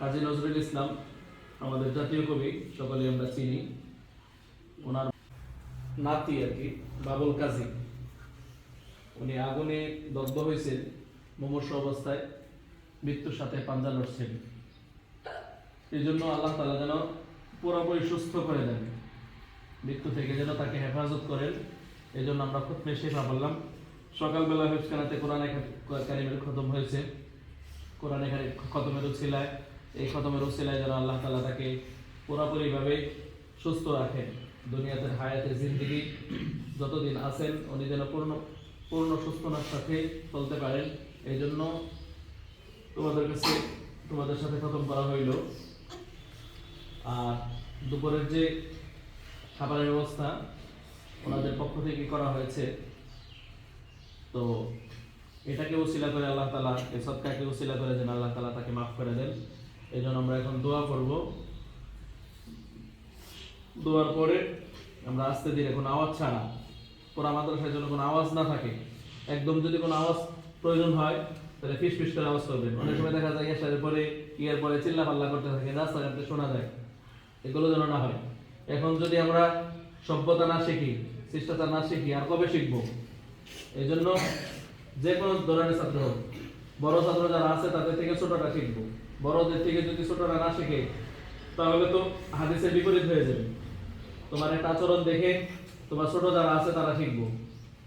কাজী নজরুল ইসলাম, আমাদের জাতীয় কবি, সকলে আমরা চিনি। ওনার নাতি আর কি, বাবুল কাজী। উনি আগুনে দগ্ধ হয়েছেন, মুমূর্ষ অবস্থায় মৃত্যুর সাথে পাঞ্জা লড়ছেন। এই জন্য আল্লাহ তালা যেন পুরোপুরি সুস্থ করে দেন। মৃত্যু থেকে যেন তাকে হেফাজত করেন, এই জন্য আমরা খুব বেশি বললাম। সকালবেলা হেফখানাতে কোরআন কারিমের খতম হয়েছে। কোরআন এখানে খতমের উছিলায় এই খতমের উছিলায় যেন আল্লাহ তালা তাকে পুরোপুরিভাবে সুস্থ রাখেন। দুনিয়াতে হায়াতে জিন্দিগি যতদিন আছেন, উনি যেন পূর্ণ পূর্ণ সুস্থতার সাথে চলতে পারেন। এই জন্য তোমাদের কাছে, তোমাদের সাথে খতম করা হইল। আর দুপুরের যে খাবারের ব্যবস্থা, ওনাদের পক্ষ থেকে করা হয়েছে। তো এটাকে উসিলা করে আল্লাহ তালা এই সৎকাকে উসিলা করে যেন আল্লাহ তালা তাকে মাফ করে দেন। এই জন্য আমরা এখন দোয়া করব। দোয়ার পরে আমরা আস্তে ধীরে, কোনো আওয়াজ ছাড়া পুরা মাদ্রাসায় যেন কোনো আওয়াজ না থাকে, একদম যদি কোনো আওয়াজ প্রয়োজন হয়, তাহলে ফিস ফিস করে আওয়াজ করবেন। অনেক সময় দেখা যায় এসারের পরে, ইয়ার পরে চিল্লা পাল্লা করতে থাকে রাস্তাঘাটে শোনা যায়। এগুলো যেন না হয়। এখন যদি আমরা সভ্যতা না শিখি, শিষ্টাচার না শিখি, আর কবে শিখব? এই জন্য যে কোনো ধরনের ছাত্র হোক। বড় ছাত্র যারা আছে, তাদের থেকে ছোটটা শিখব। বড়দের থেকে যদি ছোটরা না শিখে, তাহলে তো হাদিসের বিপরীত হয়ে যাবে। তোমার একটা আচরণ দেখে তোমার ছোট যারা আছে, তারা শিখব।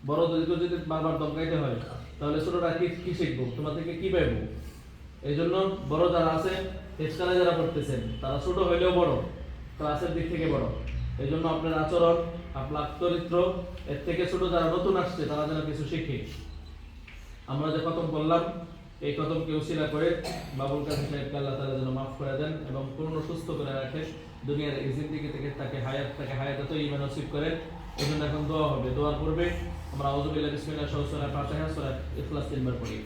বড়দেরকে যদি বারবার দমকাইতে হয়, তাহলে ছোটরা কি কি শিখব? তোমার থেকে কি পাইবো? এই জন্য বড় যারা আছে হেসকালে যারা পড়তেছেন, তারা ছোট হইলেও বড়, ক্লাসের দিক থেকে বড়। এই জন্য আপনার আচরণ, আপনার চরিত্র, এর থেকে ছোট যারা নতুন আসছে, তারা যেন কিছু শিখে। আমরা যে খতম করলাম, এই খতমকে উশিলা করে, বাবুল কাজী সাহেবকে আল্লাহ তালা যেন মাফ করে দেন এবং পূর্ণ সুস্থ করে রাখে, দুনিয়ার এই জিন্দিগি থেকে তাকে হায়াত তাকে হায়াত তো ইমান এই জন্য এখন দোয়া হবে, দোয়ার পূর্বে আমরা আউযুবিল্লাহি বিসমিল্লাহ সহ সূরা ফাতিহা, সূরা ইখলাস তিনবার পড়ি।